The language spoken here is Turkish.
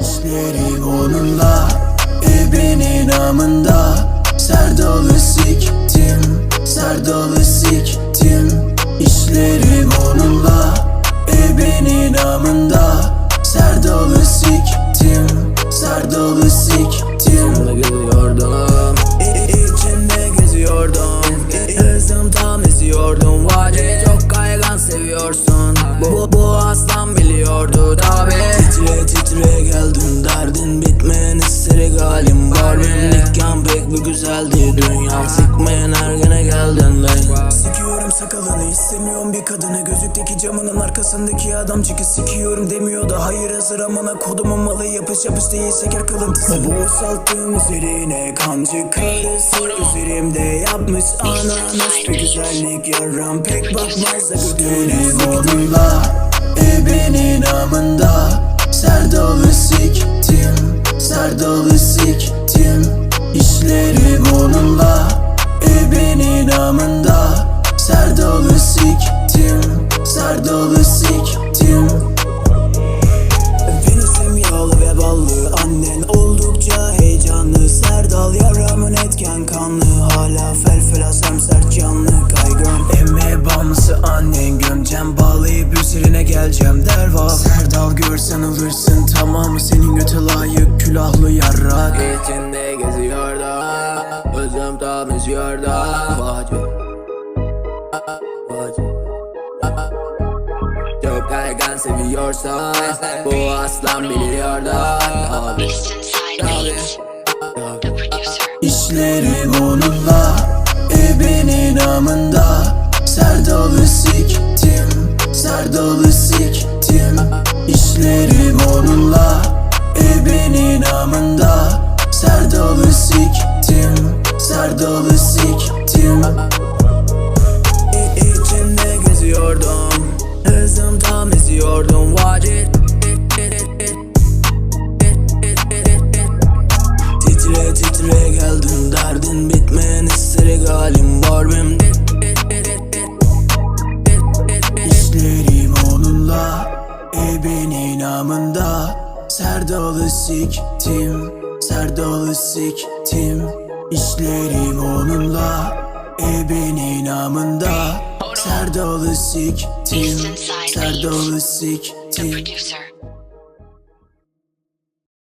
Düşlerim onunla Evrenin amında Serdalı siktim. Serdalı siktim. İşlerim onunla Evrenin amında Serdalı siktim. Serdalı siktim. Bir güzeldi Dünyam sıkmayan her güne geldin dayı Sikiyorum sakalını istemiyorum bir kadını. Gözlükteki camının arkasındaki adam çıkı sikiyorum demiyor da. Hayır hazır amına kodumun malı yapış yapış değil şeker kalıntısı. Bu salttığım üzerine kancı karısı Üzerimde yapmış ananas Bir güzellik yaram pek bakmaz. Da götüne onunla Ebenin Ebenin namında Serdalı siktim Serdalı siktim. Venüsüm yağlı ve ballı Annen oldukça heyecanlı. Serdal yaramın etken kanlı Hala felfela sert canlı kaygan Emme bağımlısı annen gömcem Bağlayıp üzerine geleceğim der vah Serdal görsen alırsın tamam Senin göte layık külahlı yarrak. İçinde geziyordum Özüm tam üzüyordu Vacip Vacip Çok kaygan seviyorsan Bu aslan Beats, the producer. İşlerim onunla Ebenin namında Serdalı siktim Serdalı siktim İçinde geziyordum Hızım tam eziyordum Vacip Titre titre geldim derdin bitmeyen isteri galim Barbim İşlerim onunla Ebenin namında Serdalı siktim Serdalı siktim İşlerim onunla Ebenin namında Serdalı siktim the siktim.